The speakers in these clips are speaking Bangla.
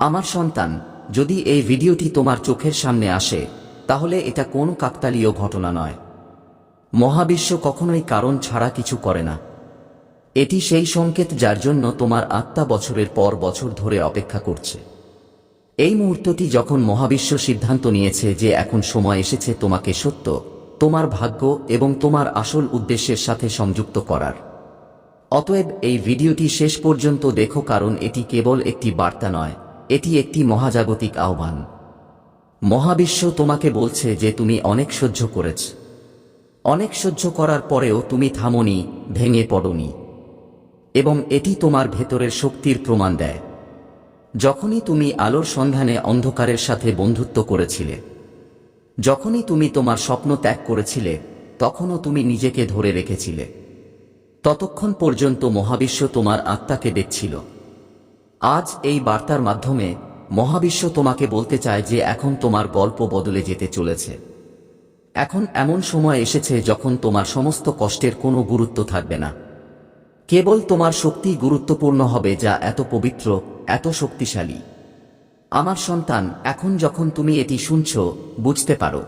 আমার সন্তান, যদি এই ভিডিওটি তোমার চোখের সামনে আসে, তাহলে এটা কোনো কাকতালীয় ঘটনা নয়। মহাবিশ্ব কখনোই কারণ ছাড়া কিছু করে না। এটি সেই সংকেত যার জন্য তোমার আত্মা বছরের পর বছর ধরে অপেক্ষা করছে। এই মুহূর্তটি যখন মহাবিশ্ব সিদ্ধান্ত নিয়েছে যে এখন সময় এসেছে তোমাকে সত্য, তোমার ভাগ্য এবং তোমার আসল উদ্দেশ্যের সাথে সংযুক্ত করার। অতএব এই ভিডিওটি শেষ পর্যন্ত দেখো কারণ এটি কেবল একটি বার্তা নয়। এটি একটি মহাজাগতিক আহ্বান। মহাবিশ্ব তোমাকে বলছে যে তুমি অনেক সহ্য করেছ। অনেক সহ্য করার পরেও তুমি থামনি, ভেঙে পড়নি। এবং এটি তোমার ভেতরের শক্তির প্রমাণ দেয়। যখনই তুমি আলোর সন্ধানে অন্ধকারের সাথে বন্ধুত্ব করেছিলে, যখনই তুমি তোমার স্বপ্ন ত্যাগ করেছিলে, তখনও তুমি নিজেকে ধরে রেখেছিলে। ততক্ষণ পর্যন্ত মহাবিশ্ব তোমার আত্মাকে দেখছিল। আজ এই বার্তার মাধ্যমে মহাবিশ্ব তোমাকে বলতে চায় যে এখন তোমার গল্প বদলে যেতে চলেছে। এখন এমন সময় এসেছে যখন তোমার সমস্ত কষ্টের কোনো গুরুত্ব থাকবে না। কেবল তোমার শক্তি গুরুত্বপূর্ণ হবে যা এত পবিত্র, এত শক্তিশালী। আমার সন্তান, এখন যখন তুমি এটি শুনছ, বুঝতে পারো।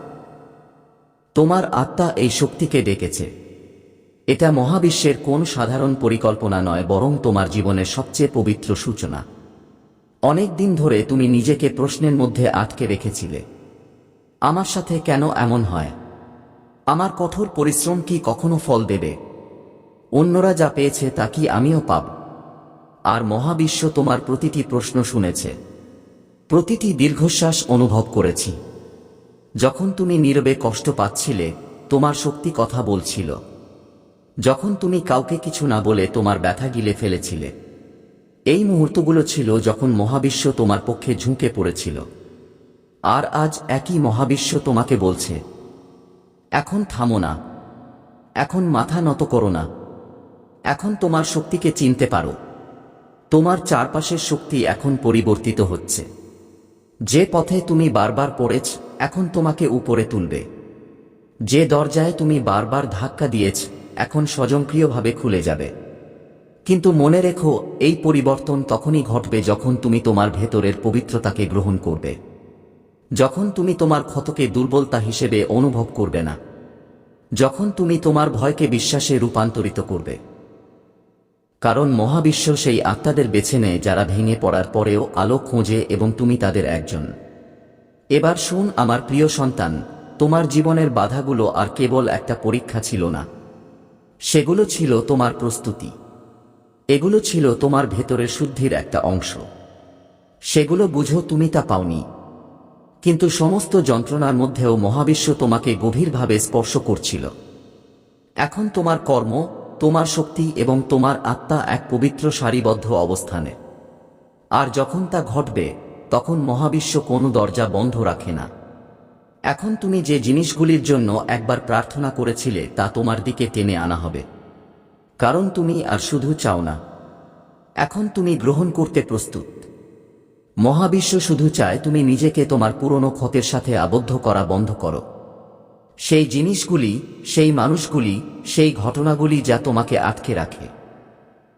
তোমার আত্মা এই শক্তিকে ডেকেছে। এটা মহাবিশ্বের কোন সাধারণ পরিকল্পনা নয়, বরং তোমার জীবনের সবচেয়ে পবিত্র সূচনা। অনেক দিন ধরে তুমি নিজেকে প্রশ্নের মধ্যে আটকে রেখেছিলে। আমার সাথে কেন এমন হয়? আমার কঠোর পরিশ্রম কি কখনো ফল দেবে? অন্যরা যা পেয়েছে তা কি আমিও পাব? আর মহাবিশ্ব তোমার প্রতিটি প্রশ্ন শুনেছে। প্রতিটি দীর্ঘশ্বাস অনুভব করেছি। যখন তুমি নীরবে কষ্ট পাচ্ছিলে, তোমার শক্তি কথা বলছিল। যখন তুমি কাউকে কিছু না বলে তোমার ব্যথা গিলে ফেলেছিলে। এই মুহূর্তগুলো ছিল যখন মহাবিশ্ব তোমার পক্ষে ঝুঁকে পড়েছিল। আর আজ একই মহাবিশ্ব তোমাকে বলছে, এখন থামো না। এখন মাথা নত করো না। এখন তোমার শক্তিকে চিনতে পারো। তোমার চারপাশের শক্তি এখন পরিবর্তিত হচ্ছে। যে পথে তুমি বারবার পড়েছ, এখন তোমাকে উপরে তুলবে। যে দরজায় তুমি বারবার ধাক্কা দিয়েছ এখন স্বয়ংক্রিয়ভাবে খুলে যাবে। কিন্তু মনে রেখো, এই পরিবর্তন তখনই ঘটবে যখন তুমি তোমার ভেতরের পবিত্রতাকে গ্রহণ করবে। যখন তুমি তোমার ক্ষতকে দুর্বলতা হিসেবে অনুভব করবে না। যখন তুমি তোমার ভয়কে বিশ্বাসে রূপান্তরিত করবে। কারণ মহাবিশ্ব সেই আত্মাদের বেছে নেয় যারা ভেঙে পড়ার পরেও আলো খোঁজে এবং তুমি তাদের একজন। এবার শুন, আমার প্রিয় সন্তান, তোমার জীবনের বাধাগুলো আর কেবল একটা পরীক্ষা ছিল না। সেগুলো ছিল তোমার প্রস্তুতি। এগুলো ছিল তোমার ভেতরের শুদ্ধির একটা অংশ। সেগুলো বুঝো তুমি তা পাওনি। কিন্তু সমস্ত যন্ত্রণার মধ্যেও মহাবিশ্ব তোমাকে গভীরভাবে স্পর্শ করছিল। এখন তোমার কর্ম, তোমার শক্তি এবং তোমার আত্মা এক পবিত্র সারিবদ্ধ অবস্থানে। আর যখন তা ঘটবে, তখন মহাবিশ্ব কোনো দরজা বন্ধ রাখে না। এখন তুমি যে জিনিসগুলির জন্য একবার প্রার্থনা করেছিলে তা তোমার দিকে টেনে আনা হবে। কারণ তুমি আর শুধু চাও না। এখন তুমি গ্রহণ করতে প্রস্তুত। মহাবিশ্ব শুধু চায় তুমি নিজেকে তোমার পুরনো ক্ষতের সাথে আবদ্ধ করা বন্ধ করো। সেই জিনিসগুলি, সেই মানুষগুলি, সেই ঘটনাগুলি যা তোমাকে আটকে রাখে।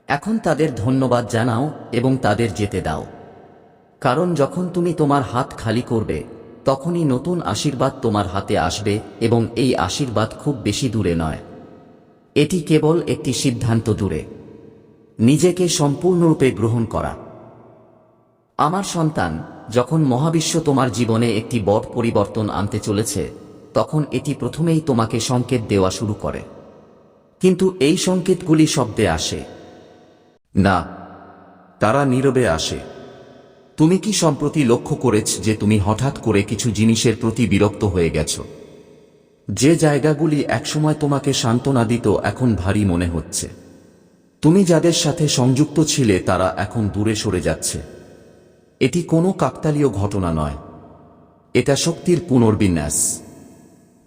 এখন তাদের ধন্যবাদ জানাও এবং তাদের যেতে দাও। কারণ যখন তুমি তোমার হাত খালি করবে তখনই নতুন আশীর্বাদ তোমার হাতে আসবে এবং এই আশীর্বাদ খুব বেশি দূরে নয়। এটি কেবল একটি সিদ্ধান্ত দূরে। নিজেকে সম্পূর্ণরূপে গ্রহণ করা। আমার সন্তান, যখন মহাবিশ্ব তোমার জীবনে একটি বড় পরিবর্তন আনতে চলেছে, তখন এটি প্রথমেই তোমাকে সংকেত দেওয়া শুরু করে। কিন্তু এই সংকেতগুলি শব্দে আসে। না, তারা নীরবে আসে। তুমি কি সম্প্রতি লক্ষ্য করেছ যে তুমি হঠাৎ করে কিছু জিনিসের প্রতি বিরক্ত হয়ে গেছ? যে জায়গাগুলি একসময় তোমাকে সান্ত্বনা দিত, এখন ভারী মনে হচ্ছে। তুমি যাদের সাথে সংযুক্ত ছিলে, তারা এখন দূরে সরে যাচ্ছে। এটি কোনো কাকতালীয় ঘটনা নয়। এটা শক্তির পুনর্বিন্যাস।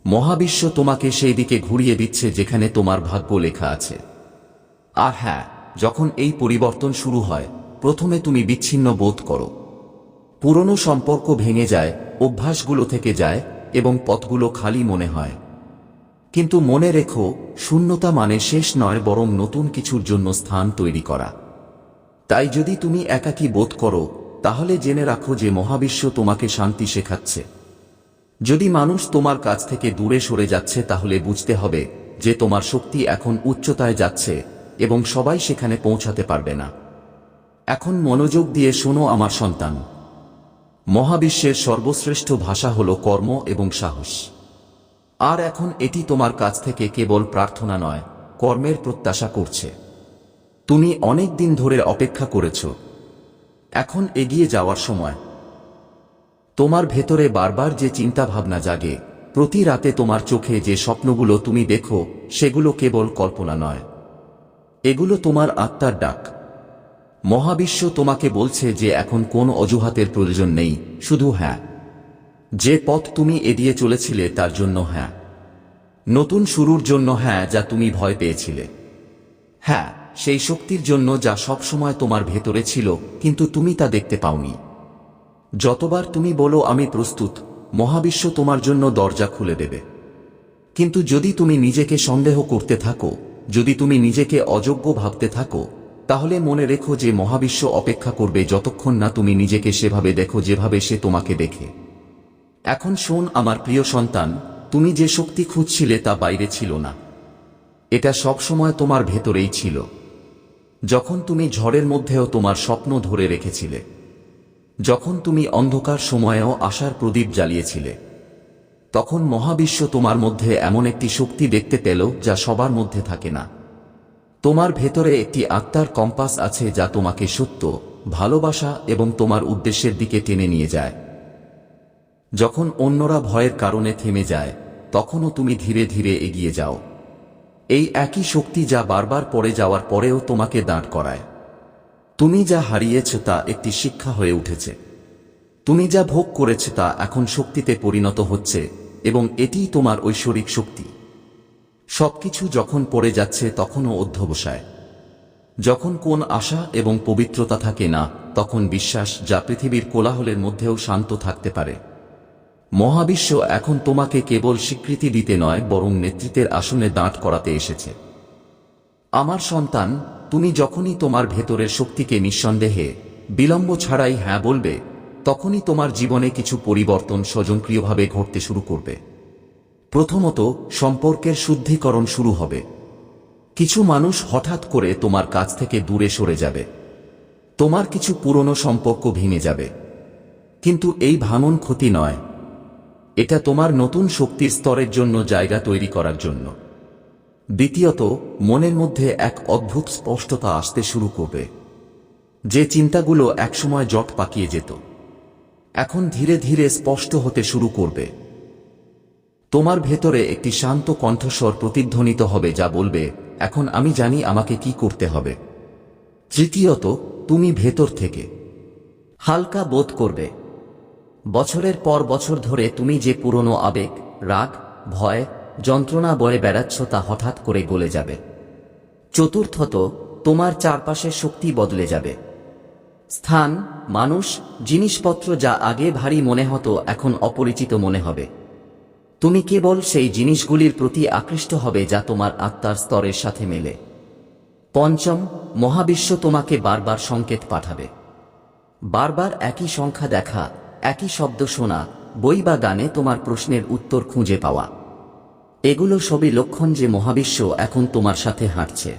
মহাবিশ্ব তোমাকে সেই দিকে ঘুরিয়ে দিচ্ছে যেখানে তোমার ভাগ্য লেখা আছে। আর হ্যাঁ যখন এই পরিবর্তন শুরু হয়, প্রথমে তুমি বিচ্ছিন্ন বোধ করো। পুরনো সম্পর্ক ভেঙে যায়, অভ্যাসগুলো থেকে যায় এবং পথগুলো খালি মনে হয়। কিন্তু মনে রেখো, শূন্যতা মানে শেষ নয় বরং নতুন কিছুর জন্য স্থান তৈরি করা। তাই যদি তুমি একাকী বোধ করো, তাহলে জেনে রাখো যে মহাবিশ্ব তোমাকে শান্তি শেখাচ্ছে। যদি মানুষ তোমার কাছ থেকে দূরে সরে যাচ্ছে, তাহলে বুঝতে হবে যে তোমার শক্তি এখন উচ্চতায় যাচ্ছে এবং সবাই সেখানে পৌঁছাতে পারবে না। এখন মনোযোগ দিয়ে শোনো আমার সন্তান। মহাবিশ্বের সর্বশ্রেষ্ঠ ভাষা হল কর্ম এবং সাহস। আর এখন এটি তোমার কাছ থেকে কেবল প্রার্থনা নয়, কর্মের প্রত্যাশা করছে। তুমি অনেক দিন ধরে অপেক্ষা করেছ। এখন এগিয়ে যাওয়ার সময়। তোমার ভেতরে বারবার যে চিন্তা ভাবনা জাগে, প্রতি রাতে তোমার চোখে যে স্বপ্নগুলো তুমি দেখো, সেগুলো কেবল কল্পনা নয়। এগুলো তোমার আত্মার ডাক। মহাবিশ্ব তোমাকে বলছে যে এখন কোন অজুহাতের প্রয়োজন নেই, শুধু হ্যাঁ। যে পথ তুমি এড়িয়ে চলেছিলে তার জন্য হ্যাঁ। নতুন শুরুর জন্য হ্যাঁ যা তুমি ভয় পেয়েছিলে। হ্যাঁ সেই শক্তির জন্য যা সবসময় তোমার ভেতরে ছিল, কিন্তু তুমি তা দেখতে পাওনি। যতবার তুমি বলো আমি প্রস্তুত, মহাবিশ্ব তোমার জন্য দরজা খুলে দেবে। কিন্তু যদি তুমি নিজেকে সন্দেহ করতে থাকো, যদি তুমি নিজেকে অযোগ্য ভাবতে থাকো তাহলে মনে রেখো যে মহাবিশ্ব অপেক্ষা করবে যতক্ষণ না তুমি নিজেকে সেভাবে দেখো যেভাবে সে তোমাকে দেখে। এখন শোন আমার প্রিয় সন্তান, তুমি যে শক্তি খুঁজছিলে তা বাইরে ছিল না। এটা সবসময় তোমার ভেতরেই ছিল। যখন তুমি ঝড়ের মধ্যেও তোমার স্বপ্ন ধরে রেখেছিলে। যখন তুমি অন্ধকার সময়েও আশার প্রদীপ জ্বালিয়েছিলে। তখন মহাবিশ্ব তোমার মধ্যে এমন একটি শক্তি দেখতে পেল যা সবার মধ্যে থাকে না। তোমার ভেতরে একটি আত্মার কম্পাস আছে যা তোমাকে সত্য, ভালোবাসা এবং তোমার উদ্দেশ্যের দিকে টেনে নিয়ে যায়। যখন অন্যরা ভয়ের কারণে থেমে যায়, তখনও তুমি ধীরে ধীরে এগিয়ে যাও। এই একই শক্তি যা বারবার পড়ে যাওয়ার পরেও তোমাকে দাঁড় করায়। তুমি যা হারিয়েছ তা একটি শিক্ষা হয়ে উঠেছে। তুমি যা ভোগ করেছ তা এখন শক্তিতে পরিণত হচ্ছে এবং এটিই তোমার ঐশ্বরিক শক্তি। সবকিছু যখন পড়ে যাচ্ছে তখনও অধ্যবসায়। যখন কোন আশা এবং পবিত্রতা থাকে না, তখন বিশ্বাস যা পৃথিবীর কোলাহলের মধ্যেও শান্ত থাকতে পারে। মহাবিশ্ব এখন তোমাকে কেবল স্বীকৃতি দিতে নয়, বরং নেতৃত্বের আসনে দাঁড় করাতে এসেছে। আমার সন্তান, তুমি যখনই তোমার ভেতরের শক্তিকে নিঃসন্দেহে, বিলম্ব ছাড়াই হ্যাঁ বলবে, তখনই তোমার জীবনে কিছু পরিবর্তন স্বজনক্রিয়ভাবে ঘটতে শুরু করবে। প্রথমত সম্পর্কের শুদ্ধিকরণ শুরু হবে। কিছু মানুষ হঠাৎ করে তোমার কাছ থেকে দূরে সরে যাবে। তোমার কিছু পুরনো সম্পর্ক ভেঙে যাবে। কিন্তু এই ভাঙন ক্ষতি নয়। এটা তোমার নতুন শক্তির স্তরের জন্য জায়গা তৈরি করার জন্য। দ্বিতীয়ত, মনের মধ্যে এক অদ্ভুত স্পষ্টতা আসতে শুরু করবে। যে চিন্তাগুলো একসময় জট পাকিয়ে যেত, এখন ধীরে ধীরে স্পষ্ট হতে শুরু করবে। তোমার ভেতরে একটি শান্ত কণ্ঠস্বর প্রতিধ্বনিত হবে যা বলবে, এখন আমি জানি আমাকে কি করতে হবে। তৃতীয়ত, তুমি ভেতর থেকে হালকা বোধ করবে। বছরের পর বছর ধরে তুমি যে পুরনো আবেগ, রাগ, ভয়, যন্ত্রণা বয়ে বেড়াচ্ছ তা হঠাৎ করে গলে যাবে। চতুর্থত, তোমার চারপাশের শক্তি বদলে যাবে। স্থান, মানুষ, জিনিসপত্র যা আগে ভারী মনে হতো, এখন অপরিচিত মনে হবে। তুমি কেবল সেই জিনিসগুলির প্রতি আকৃষ্ট হবে যা তোমার আত্মার স্তরের সাথে মেলে। পঞ্চম, মহাবিশ্ব তোমাকে বারবার সংকেত পাঠাবে। বারবার একই সংখ্যা দেখা, একই শব্দ শোনা, বই বা গানে তোমার প্রশ্নের উত্তর খুঁজে পাওয়া। এগুলো সবই লক্ষণ যে মহাবিশ্ব এখন তোমার সাথে হাঁটছে।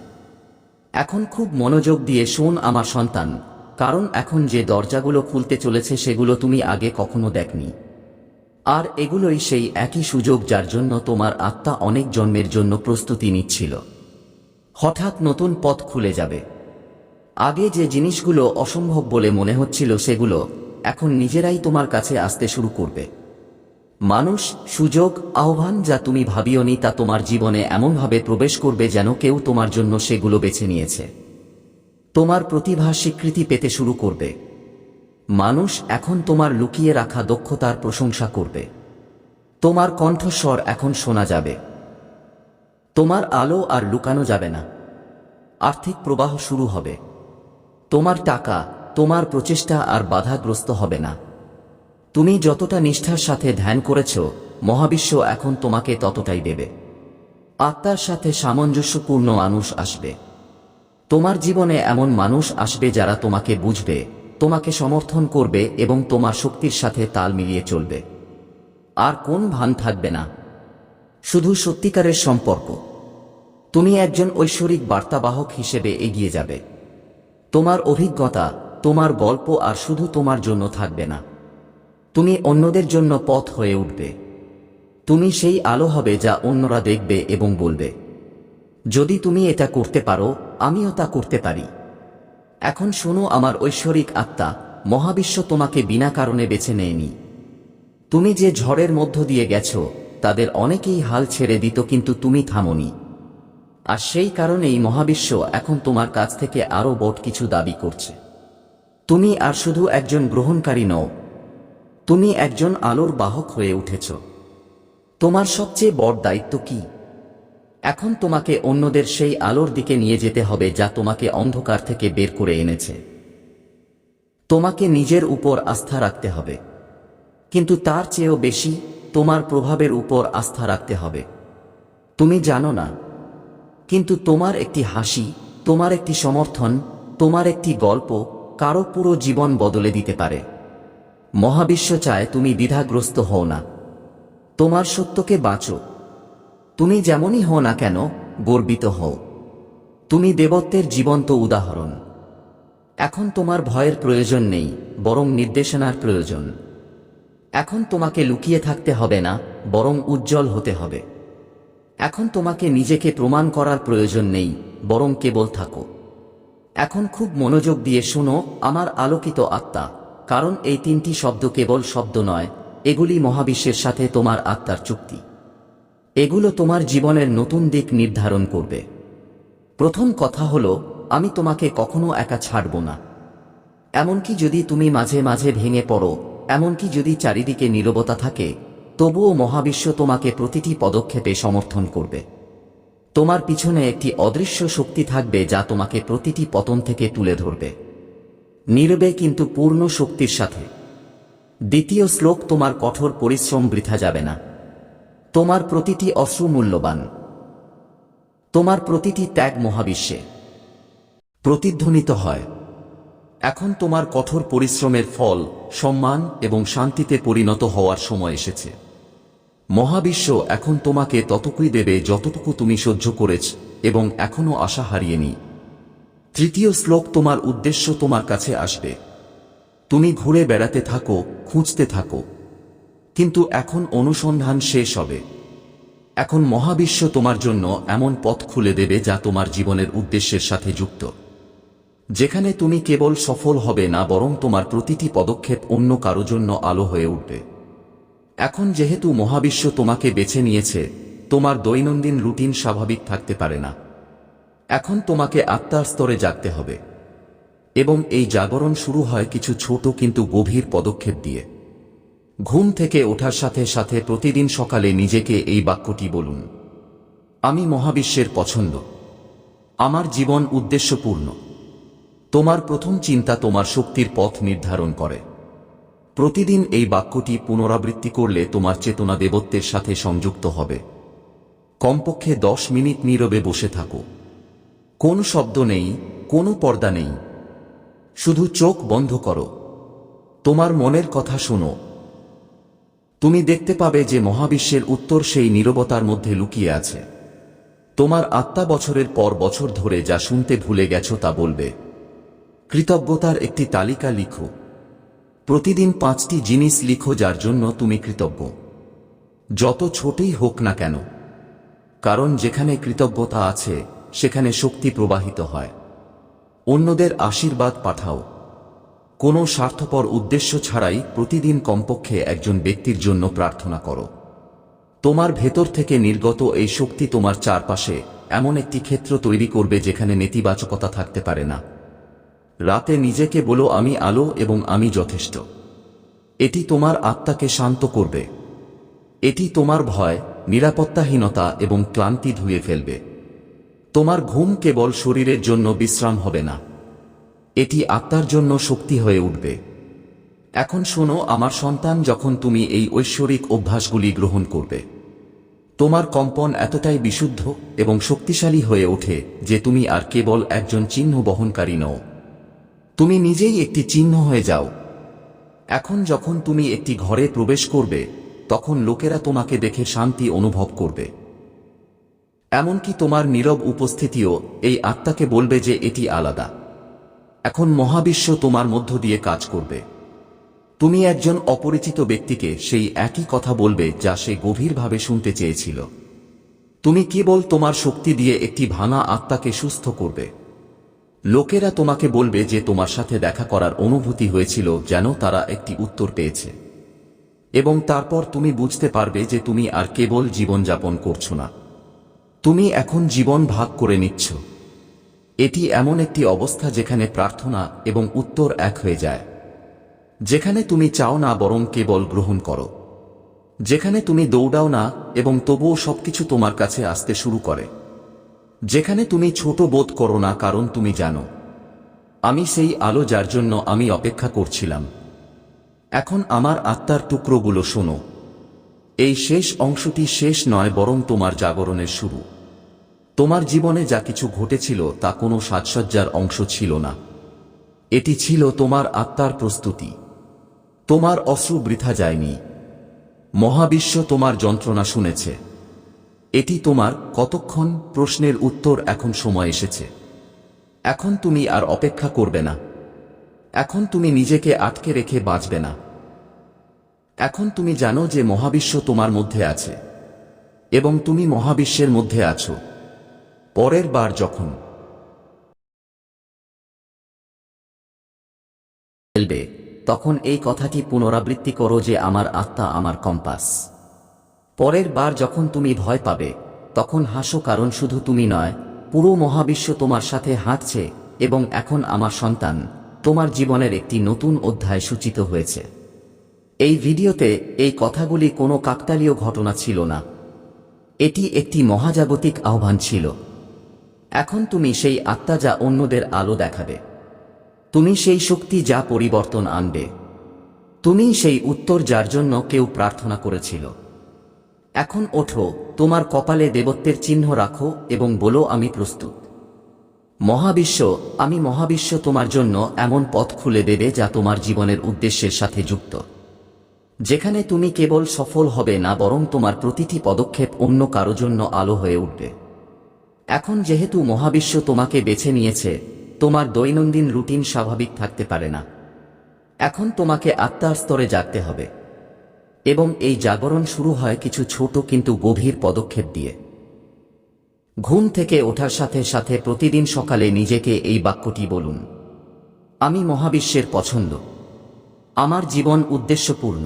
এখন খুব মনোযোগ দিয়ে শোন আমার সন্তান, কারণ এখন যে দরজাগুলো খুলতে চলেছে সেগুলো তুমি আগে কখনো দেখনি। আর এগুলোই সেই একই সুযোগ যার জন্য তোমার আত্মা অনেক জন্মের জন্য প্রস্তুতি নিচ্ছিল। হঠাৎ নতুন পথ খুলে যাবে। আগে যে জিনিসগুলো অসম্ভব বলে মনে হচ্ছিল সেগুলো এখন নিজেরাই তোমার কাছে আসতে শুরু করবে। মানুষ, সুযোগ, আহ্বান যা তুমি ভাবিওনি তা তোমার জীবনে এমনভাবে প্রবেশ করবে যেন কেউ তোমার জন্য সেগুলো বেছে নিয়েছে। তোমার প্রতিভা স্বীকৃতি পেতে শুরু করবে। মানুষ এখন তোমার লুকিয়ে রাখা দক্ষতার প্রশংসা করবে। তোমার কণ্ঠস্বর এখন শোনা যাবে। তোমার আলো আর লুকানো যাবে না। আর্থিক প্রবাহ শুরু হবে। তোমার টাকা, তোমার প্রচেষ্টা আর বাধাগ্রস্ত হবে না। তুমি যতটা নিষ্ঠার সাথে ধ্যান করেছ, মহাবিশ্ব এখন তোমাকে ততটাই দেবে। আত্মার সাথে সামঞ্জস্যপূর্ণ মানুষ আসবে। তোমার জীবনে এমন মানুষ আসবে যারা তোমাকে বুঝবে তোমাকে সমর্থন করবে এবং তোমার শক্তির সাথে তাল মিলিয়ে চলবে। আর কোন ভান থাকবে না। শুধু সত্যিকারের সম্পর্ক। তুমি একজন ঐশ্বরিক বার্তাবাহক হিসেবে এগিয়ে যাবে। তোমার অভিজ্ঞতা, তোমার গল্প আর শুধু তোমার জন্য থাকবে না। তুমি অন্যদের জন্য পথ হয়ে উঠবে। তুমি সেই আলো হবে যা অন্যরা দেখবে এবং বলবে, যদি তুমি এটা করতে পারো, আমিও তা করতে পারি। এখন শোনো আমার ঐশ্বরিক আত্মা, মহাবিশ্ব তোমাকে বিনা কারণে বেছে নেয়নি। তুমি যে ঝড়ের মধ্য দিয়ে গেছ, তাদের অনেকেই হাল ছেড়ে দিত কিন্তু তুমি থামনি। আর সেই কারণেই মহাবিশ্ব এখন তোমার কাছ থেকে আরও বট কিছু দাবি করছে। তুমি আর শুধু একজন গ্রহণকারী নও, তুমি একজন আলোর বাহক হয়ে উঠেছ। তোমার সবচেয়ে বড় দায়িত্ব কি? এখন তোমাকে অন্যদের সেই আলোর দিকে নিয়ে যেতে হবে যা তোমাকে অন্ধকার থেকে বের করে এনেছে। তোমাকে নিজের উপর আস্থা রাখতে হবে। কিন্তু তার চেয়েও বেশি তোমার প্রভাবের উপর আস্থা রাখতে হবে। তুমি জানো না। কিন্তু তোমার একটি হাসি, তোমার একটি সমর্থন, তোমার একটি গল্প কারও পুরো জীবন বদলে দিতে পারে। মহাবিশ্ব চায় তুমি দ্বিধাগ্রস্ত হও না। তোমার সত্যকে বাঁচো। তুমি যেমনই হও না কেন, গর্বিত হও। তুমি দেবত্বের জীবন্ত উদাহরণ। এখন তোমার ভয়ের প্রয়োজন নেই, বরং নির্দেশনার প্রয়োজন। এখন তোমাকে লুকিয়ে থাকতে হবে না, বরং উজ্জ্বল হতে হবে। এখন তোমাকে নিজেকে প্রমাণ করার প্রয়োজন নেই, বরং কেবল থাকো। এখন খুব মনোযোগ দিয়ে শোনো, আমার আলোকিত আত্মা, কারণ এই তিনটি শব্দ কেবল শব্দ নয়, এগুলি মহাবিশ্বের সাথে তোমার আত্মার চুক্তি। এগুলো তোমার জীবনের নতুন দিক নির্ধারণ করবে। প্রথম কথা হলো, আমি তোমাকে কখনো একা ছাড়ব না। এমনকি যদি তুমি মাঝে মাঝে ভেঙে পড়ো, এমনকি যদি চারিদিকে নীরবতা থাকে, তবুও মহাবিশ্ব তোমাকে প্রতিটি পদক্ষেপে সমর্থন করবে। তোমার পিছনে একটি অদৃশ্য শক্তি থাকবে যা তোমাকে প্রতিটি পতন থেকে তুলে ধরবে। নীরবে কিন্তু পূর্ণ শক্তির সাথে। দ্বিতীয় শ্লোক, তোমার কঠোর পরিশ্রম বৃথা যাবে না। তোমার প্রতিটি অশ্রু মূল্যবান। তোমার প্রতিটি ত্যাগ মহাবিশ্বে প্রতিধ্বনিত হয়। এখন তোমার কঠোর পরিশ্রমের ফল, সম্মান এবং শান্তিতে পরিণত হওয়ার সময় এসেছে। মহাবিশ্ব এখন তোমাকে ততটুকুই দেবে যতটুকু তুমি সহ্য করেছ এবং এখনও আশা হারিয়েনি তৃতীয় শ্লোক তোমার উদ্দেশ্য তোমার কাছে আসবে। তুমি ঘুরে বেড়াতে থাকো, খুঁজতে থাকো। কিন্তু এখন অনুসন্ধান শেষ হবে। এখন মহাবিশ্ব তোমার জন্য এমন পথ খুলে দেবে যা তোমার জীবনের উদ্দেশ্যের সাথে যুক্ত। যেখানে তুমি কেবল সফল হবে না, বরং তোমার প্রতিটি পদক্ষেপ অন্য কারও জন্য আলো হয়ে উঠবে। এখন যেহেতু মহাবিশ্ব তোমাকে বেছে নিয়েছে, তোমার দৈনন্দিন রুটিন স্বাভাবিক থাকতে পারে না। এখন তোমাকে আত্মার স্তরে জাগতে হবে। এবং এই জাগরণ শুরু হয় কিছু ছোট কিন্তু গভীর পদক্ষেপ দিয়ে। ঘুম থেকে ওঠার সাথে সাথে প্রতিদিন সকালে নিজেকে এই বাক্যটি বলুন। আমি মহাবিশ্বের পছন্দ। আমার জীবন উদ্দেশ্যপূর্ণ। তোমার প্রথম চিন্তা তোমার শক্তির পথ নির্ধারণ করে। প্রতিদিন এই বাক্যটি পুনরাবৃত্তি করলে তোমার চেতনা দেবত্বের সাথে সংযুক্ত হবে। কমপক্ষে দশ মিনিট নীরবে বসে থাকো। কোন শব্দ নেই, কোনো পর্দা নেই। শুধু চোখ বন্ধ করো। তোমার মনের কথা শোনো। তুমি দেখতে পাবে যে মহাবিশ্বের উত্তর সেই নীরবতার মধ্যে লুকিয়ে আছে। তোমার আত্মা বছরের পর বছর ধরে যা শুনতে ভুলে গেছ তা বলবে। কৃতজ্ঞতার একটি তালিকা লিখো। প্রতিদিন পাঁচটি জিনিস লিখো যার জন্য তুমি কৃতজ্ঞ। যত ছোটই হোক না কেন। কারণ যেখানে কৃতজ্ঞতা আছে, সেখানে শক্তি প্রবাহিত হয়। অন্যদের আশীর্বাদ পাঠাও। কোনো স্বার্থপর উদ্দেশ্য ছাড়াই প্রতিদিন কমপক্ষে একজন ব্যক্তির জন্য প্রার্থনা করো। তোমার ভেতর থেকে নির্গত এই শক্তি তোমার চারপাশে এমন একটি ক্ষেত্র তৈরি করবে যেখানে নেতিবাচকতা থাকতে পারে না। রাতে নিজেকে বলো, আমি আলো এবং আমি যথেষ্ট। এটি তোমার আত্মাকে শান্ত করবে। এটি তোমার ভয়, নিরাপত্তাহীনতা এবং ক্লান্তি ধুয়ে ফেলবে। তোমার ঘুম কেবল শরীরের জন্য বিশ্রাম হবে না। এটি আত্মার জন্য শক্তি হয়ে উঠবে। এখন শোনো, আমার সন্তান যখন তুমি এই ঐশ্বরিক অভ্যাসগুলি গ্রহণ করবে, তোমার কম্পন এতটাই বিশুদ্ধ এবং শক্তিশালী হয়ে ওঠে যে তুমি আর কেবল একজন চিহ্ন বহনকারী নও। তুমি নিজেই একটি চিহ্ন হয়ে যাও। এখন যখন তুমি একটি ঘরে প্রবেশ করবে, তখন লোকেরা তোমাকে দেখে শান্তি অনুভব করবে। এমনকি তোমার নীরব উপস্থিতিও এই আত্মাকে বলবে যে এটি আলাদা। এখন মহাবিশ্ব তোমার মধ্য দিয়ে কাজ করবে। তুমি একজন অপরিচিত ব্যক্তিকে সেই একই কথা বলবে যা সে গভীরভাবে শুনতে চেয়েছিল। তুমি কেবল তোমার শক্তি দিয়ে একটি ভাঙা আত্মাকে সুস্থ করবে। লোকেরা তোমাকে বলবে যে তোমার সাথে দেখা করার অনুভূতি হয়েছিল যেন তারা একটি উত্তর পেয়েছে। এবং তারপর তুমি বুঝতে পারবে যে তুমি আর কেবল জীবনযাপন করছ না। তুমি এখন জীবন ভাগ করে নিচ্ছ। এটি এমন একটি অবস্থা যেখানে প্রার্থনা এবং উত্তর এক হয়ে যায়। যেখানে তুমি চাও না বরং কেবল গ্রহণ করো। যেখানে তুমি দৌড়াও না এবং তবুও সবকিছু তোমার কাছে আসতে শুরু করে। যেখানে তুমি ছোট বোধ করো না কারণ তুমি জানো। আমি সেই আলো যার জন্য আমি অপেক্ষা করছিলাম। এখন আমার আত্মার টুকরোগুলো শোনো। এই শেষ অংশটি শেষ নয় বরং তোমার জাগরণের শুরু। তোমার জীবনে যা কিছু ঘটেছিল তা কোনো সাজসজ্জার অংশ ছিল না। এটি ছিল তোমার আত্মার প্রস্তুতি। তোমার অশ্রু বৃথা যায়নি। মহাবিশ্ব তোমার যন্ত্রণা শুনেছে। এটি তোমার কতক্ষণ প্রশ্নের উত্তর এখন সময় এসেছে। এখন তুমি আর অপেক্ষা করবে না। এখন তুমি নিজেকে আটকে রেখে বাঁচবে না। এখন তুমি জানো যে মহাবিশ্ব তোমার মধ্যে আছে। এবং তুমি মহাবিশ্বের মধ্যে আছো। পরের বার যখন তখন এই কথাটি পুনরাবৃত্তি করো যে আমার আত্মা আমার কম্পাস। পরের বার যখন তুমি ভয় পাবে, তখন হাসো কারণ শুধু তুমি নয়, পুরো মহাবিশ্ব তোমার সাথে হাঁটছে এবং এখন আমার সন্তান তোমার জীবনের একটি নতুন অধ্যায় সূচিত হয়েছে। এই ভিডিওতে এই কথাগুলি কোনো কাকতালীয় ঘটনা ছিল না। এটি একটি মহাজাগতিক আহ্বান ছিল। এখন তুমি সেই আত্মা যা অন্যদের আলো দেখাবে। তুমি সেই শক্তি যা পরিবর্তন আনবে। তুমি সেই উত্তর যার জন্য কেউ প্রার্থনা করেছিল। এখন ওঠো, তোমার কপালে দেবত্বের চিহ্ন রাখো এবং বলো, আমি প্রস্তুত। মহাবিশ্ব, আমি মহাবিশ্ব তোমার জন্য এমন পথ খুলে দেবে যা তোমার জীবনের উদ্দেশ্যের সাথে যুক্ত। যেখানে তুমি কেবল সফল হবে না, বরং তোমার প্রতিটি পদক্ষেপ অন্য কারও জন্য আলো হয়ে উঠবে। এখন যেহেতু মহাবিশ্ব তোমাকে বেছে নিয়েছে, তোমার দৈনন্দিন রুটিন স্বাভাবিক থাকতে পারে না। এখন তোমাকে আত্মার স্তরে জাগতে হবে। এবং এই জাগরণ শুরু হয় কিছু ছোট কিন্তু গভীর পদক্ষেপ দিয়ে। ঘুম থেকে ওঠার সাথে সাথে প্রতিদিন সকালে নিজেকে এই বাক্যটি বলুন। আমি মহাবিশ্বের পছন্দ। আমার জীবন উদ্দেশ্যপূর্ণ।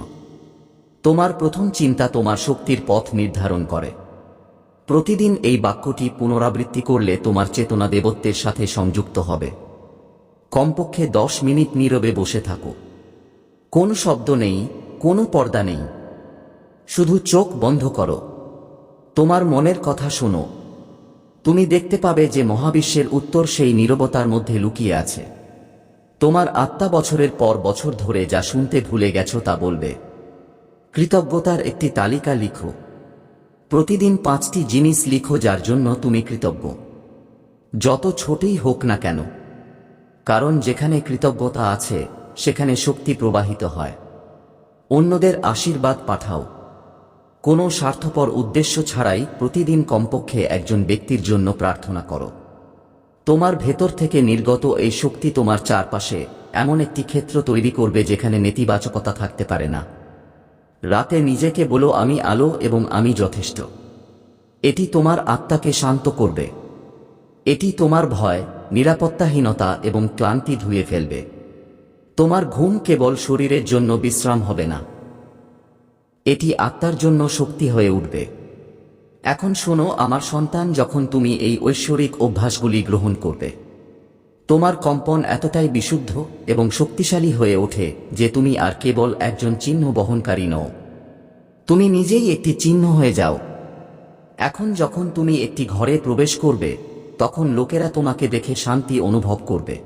তোমার প্রথম চিন্তা তোমার শক্তির পথ নির্ধারণ করে। প্রতিদিন এই বাক্যটি পুনরাবৃত্তি করলে তোমার চেতনা দেবত্বের সাথে সংযুক্ত হবে। কমপক্ষে দশ মিনিট নীরবে বসে থাকো। কোন শব্দ নেই, কোনো পর্দা নেই। শুধু চোখ বন্ধ করো। তোমার মনের কথা শোনো। তুমি দেখতে পাবে যে মহাবিশ্বের উত্তর সেই নীরবতার মধ্যে লুকিয়ে আছে। তোমার আত্মা বছরের পর বছর ধরে যা শুনতে ভুলে গেছো তা বলবে। কৃতজ্ঞতার একটি তালিকা লিখো। প্রতিদিন পাঁচটি জিনিস লিখো যার জন্য তুমি কৃতজ্ঞ। যত ছোটই হোক না কেন। কারণ যেখানে কৃতজ্ঞতা আছে, সেখানে শক্তি প্রবাহিত হয়। অন্যদের আশীর্বাদ পাঠাও। কোনো স্বার্থপর উদ্দেশ্য ছাড়াই প্রতিদিন কমপক্ষে একজন ব্যক্তির জন্য প্রার্থনা করো। তোমার ভেতর থেকে নির্গত এই শক্তি তোমার চারপাশে এমন একটি ক্ষেত্র তৈরি করবে যেখানে নেতিবাচকতা থাকতে পারে না। রাতে নিজেকে বলো আমি আলো এবং আমি যথেষ্ট। এটি তোমার আত্মাকে শান্ত করবে। এটি তোমার ভয়, নিরাপত্তাহীনতা এবং ক্লান্তি ধুয়ে ফেলবে। তোমার ঘুম কেবল শরীরের জন্য বিশ্রাম হবে না। এটি আত্মার জন্য শক্তি হয়ে উঠবে। এখন শোনো, আমার সন্তান, যখন তুমি এই ঐশ্বরিক অভ্যাসগুলি গ্রহণ করবে। তোমার কম্পন এতটাই বিশুদ্ধ এবং শক্তিশালী হয়ে ওঠে যে তুমি আর কেবল একজন চিহ্ন বহনকারী নও। তুমি নিজেই একটি চিহ্ন হয়ে যাও। এখন যখন তুমি একটি ঘরে প্রবেশ করবে, তখন লোকেরা তোমাকে দেখে শান্তি অনুভব করবে।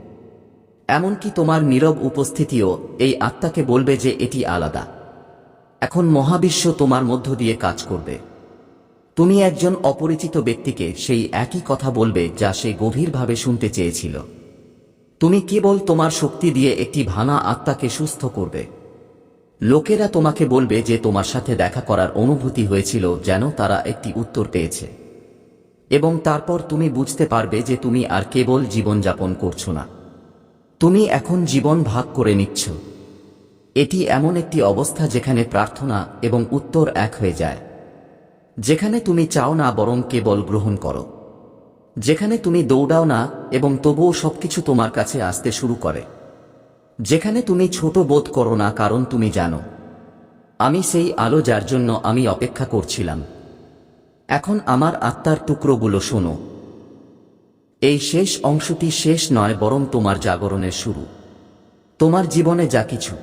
এমনকি তোমার নীরব উপস্থিতিও এই আত্মাকে বলবে যে এটি আলাদা। এখন মহাবিশ্ব তোমার মধ্য দিয়ে কাজ করবে। তুমি একজন অপরিচিত ব্যক্তিকে সেই একই কথা বলবে যা সে গভীরভাবে শুনতে চেয়েছিল। তুমি কেবল তোমার শক্তি দিয়ে একটি ভাঙা আত্মাকে সুস্থ করবে। লোকেরা তোমাকে বলবে যে তোমার সাথে দেখা করার অনুভূতি হয়েছিল যেন তারা একটি উত্তর পেয়েছে। এবং তারপর তুমি বুঝতে পারবে যে তুমি আর কেবল জীবনযাপন করছ না। তুমি এখন জীবন ভাগ করে নিচ্ছ। এটি এমন একটি অবস্থা যেখানে প্রার্থনা এবং উত্তর এক হয়ে যায়। যেখানে তুমি চাও না বরং কেবল গ্রহণ করো। যেখানে তুমি দৌড়াও না এবং তবুও সবকিছু তোমার কাছে আসতে শুরু করে। যেখানে তুমি ছোট বোধ করো না কারণ তুমি জানো। আমি সেই আলো যার জন্য আমি অপেক্ষা করছিলাম। এখন আমার আত্মার টুকরোগুলো শোনো। এই শেষ অংশটি শেষ নয় বরং তোমার জাগরণের শুরু। তোমার জীবনে যা কিছু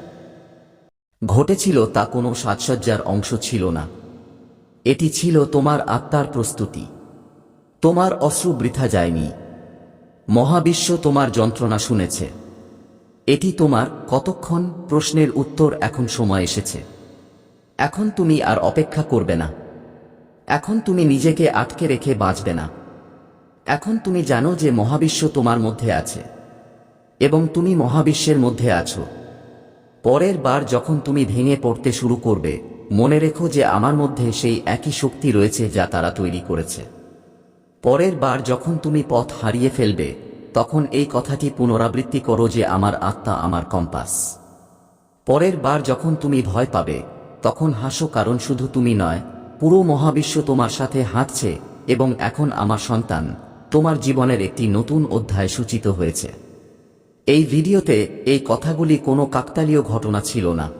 ঘটেছিল তা কোনো সাজসজ্জার অংশ ছিল না। এটি ছিল তোমার আত্মার প্রস্তুতি। তোমার অশ্রু বৃথা যায়নি। মহাবিশ্ব তোমার যন্ত্রণা শুনেছে। এটি তোমার কতক্ষণ প্রশ্নের উত্তর এখন সময় এসেছে। এখন তুমি আর অপেক্ষা করবে না। এখন তুমি নিজেকে আটকে রেখে বাঁচবে না। এখন তুমি জানো যে মহাবিশ্ব তোমার মধ্যে আছে। এবং তুমি মহাবিশ্বের মধ্যে আছো। পরের বার যখন তুমি ভেঙে পড়তে শুরু করবে, মনে রেখো যে আমার মধ্যে সেই একই শক্তি রয়েছে যা তারা তৈরি করেছে। পরের বার যখন তুমি পথ হারিয়ে ফেলবে, তখন এই কথাটি পুনরাবৃত্তি করো যে আমার আত্মা আমার কম্পাস। পরের বার যখন তুমি ভয় পাবে, তখন হাসো কারণ শুধু তুমি নয়, পুরো মহাবিশ্ব তোমার সাথে হাঁটছে এবং এখন আমার সন্তান, তোমার জীবনের একটি নতুন অধ্যায় সূচিত হয়েছে। এই ভিডিওতে এই কথাগুলি কোনো কাকতালীয় ঘটনা ছিল না।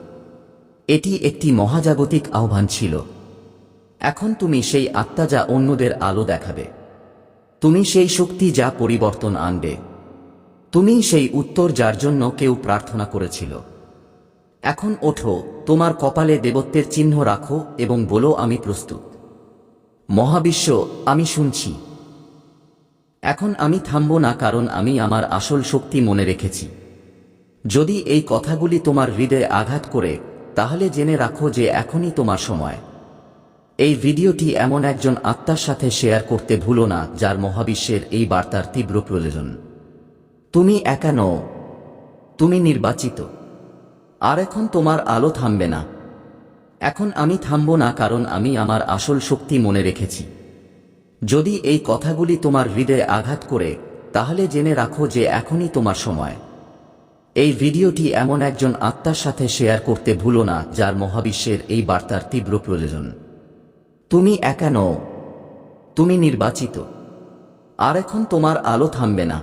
এটি একটি মহাজাগতিক আহ্বান ছিল। এখন তুমি সেই আত্মা যা অন্যদের আলো দেখাবে। তুমি সেই শক্তি যা পরিবর্তন আনবে। তুমি সেই উত্তর যার জন্য কেউ প্রার্থনা করেছিল। এখন ওঠো, তোমার কপালে দেবত্বের চিহ্ন রাখো এবং বলো, আমি প্রস্তুত। মহাবিশ্ব, আমি শুনছি। এখন আমি থামব না, কারণ আমি আমার আসল শক্তি মনে রেখেছি। যদি এই কথাগুলি তোমার হৃদয়ে আঘাত করে, তাহলে জেনে রাখো যে এখনই তোমার সময়। এই ভিডিওটি এমন একজন আত্মার সাথে শেয়ার করতে ভুলো না, যার মহাবিশ্বের এই বার্তার তীব্র প্রয়োজন। তুমি একা নও। তুমি নির্বাচিত। আর এখন তোমার আলো থামবে না। এখন আমি থামব না, কারণ আমি আমার আসল শক্তি মনে রেখেছি। যদি এই কথাগুলি তোমার হৃদয়ে আঘাত করে, তাহলে জেনে রাখো যে এখনই তোমার সময়। এই ভিডিওটি এমন একজন আত্মার সাথে শেয়ার করতে ভুলো না, যার মহাবিশ্বের এই বার্তার তীব্র প্রয়োজন। তুমি একা নও তুমি নির্বাচিত। আর এখন তোমার আলো থামবে না।